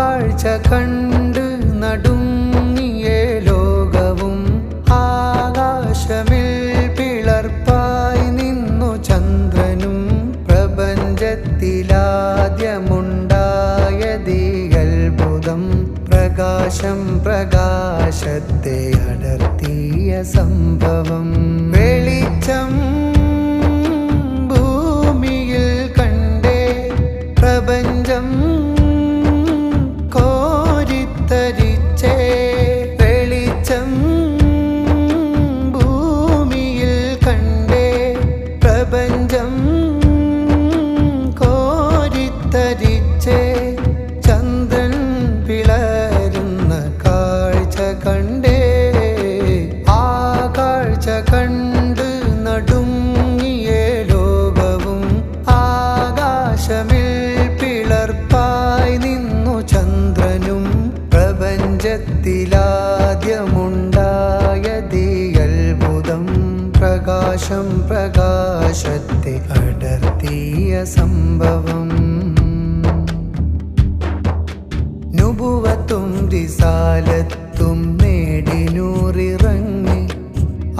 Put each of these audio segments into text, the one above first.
കാഴ്ച കണ്ട് നടുങ്ങിയ ലോകവും. ആകാശമിൽ പിളർപ്പായി നിന്നു ചന്ദ്രനും പ്രപഞ്ചത്തിലാദ്യമുണ്ടായതീ അത്ഭുതം പ്രകാശം പ്രകാശത്തെ അടർത്തിയ സംഭവം. വെളിച്ചം ഭൂമിയിൽ കണ്ടേ. പ്രപഞ്ചം പ്രപഞ്ചത്തിലാദ്യമുണ്ടായതീ ദീയത്ഭുതം പ്രകാശം പ്രകാശത്തെ അടർത്തിയ സംഭവം. നുപുവത്തും ദിസാലത്തും നേടിനൂറിറങ്ങി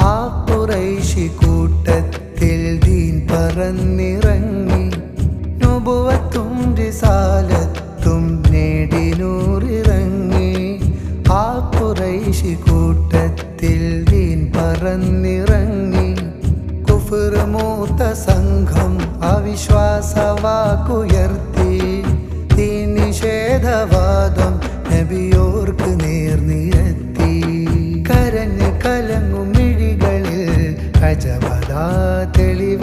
ആ കുറൈശി കൂട്ടത്തിൽ ദീൻ പറന്നിറങ്ങി. നുപുവത്തും റിസാലത്തും പറന്നിറങ്ങി കുഫർ മൂത്ത സംഘം അവിശ്വാസവാക്കുയർത്തി. തീ നിഷേധവാദം നബിയോർക്ക് നേർനിരത്തി കരഞ്ഞ് കലങ്ങും മിഴികളിൽ അജബദാ തെളിവായി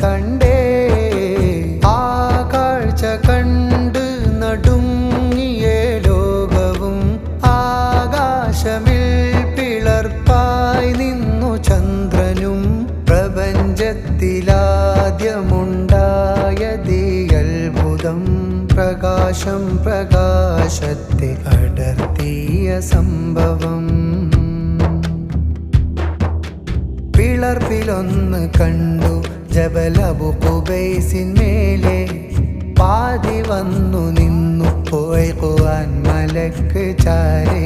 കണ്ടേ. ആ കാഴ്ച കണ്ട് നടുങ്ങിയ ലോകവും ആകാശമിൽ പിളർപ്പായി നിന്നു ചന്ദ്രനും പ്രപഞ്ചത്തിലാദ്യമുണ്ടായതീ അത്ഭുതം പ്രകാശം പ്രകാശത്തെ അടർത്തിയ സംഭവം. പിളർപ്പിലൊന്ന് കണ്ടു ജബലബു കുബൈസിന്മേലെ പാതി വന്നു നിന്നു പോയി പോവാൻ മലക്ക് ചാരേ.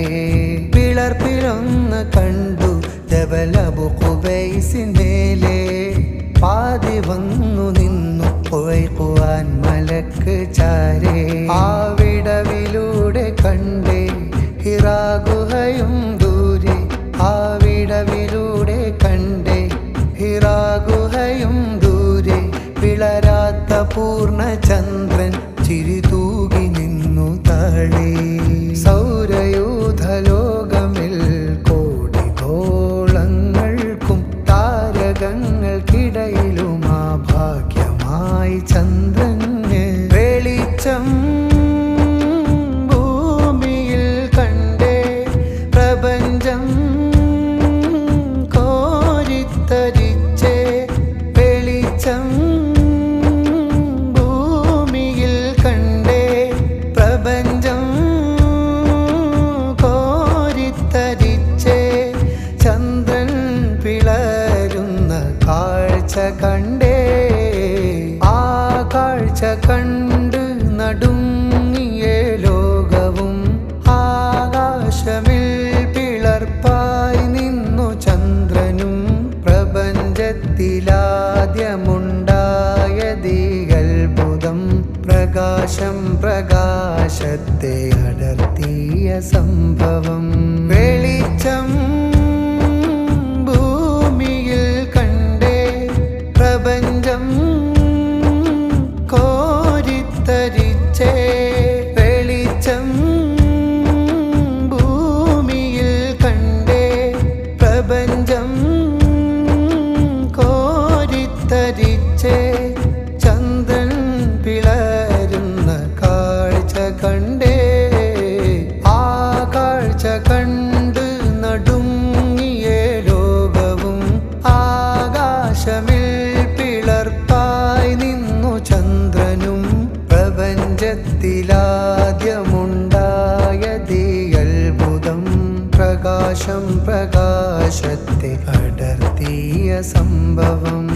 പിളർപ്പിലൊന്ന് കണ്ടു പിളരാത്ത പൂർണ ചന്ദ്രൻ ചിരി തൂകി നിന്നു താഴെ. സൗരയൂഥ കോടി കോടി ഗോളങ്ങൾക്കും കാഴ്ച കണ്ട് നടുങ്ങിയ ലോകവും ആകാശമിൽ പിളർപ്പായി നിന്നു ചന്ദ്രനും പ്രപഞ്ചത്തിലാദ്യമുണ്ടായതീ അത്ഭുതം പ്രകാശം പ്രകാശത്തെ അടർത്തിയ സംഭവം ആകാശമിൽ പിളർപ്പായി നിന്നു ചന്ദ്രനും പ്രപഞ്ചത്തിലാദ്യമുണ്ടായ അത്ഭുതം പ്രകാശം പ്രകാശത്തെ അടർത്തിയ സംഭവം.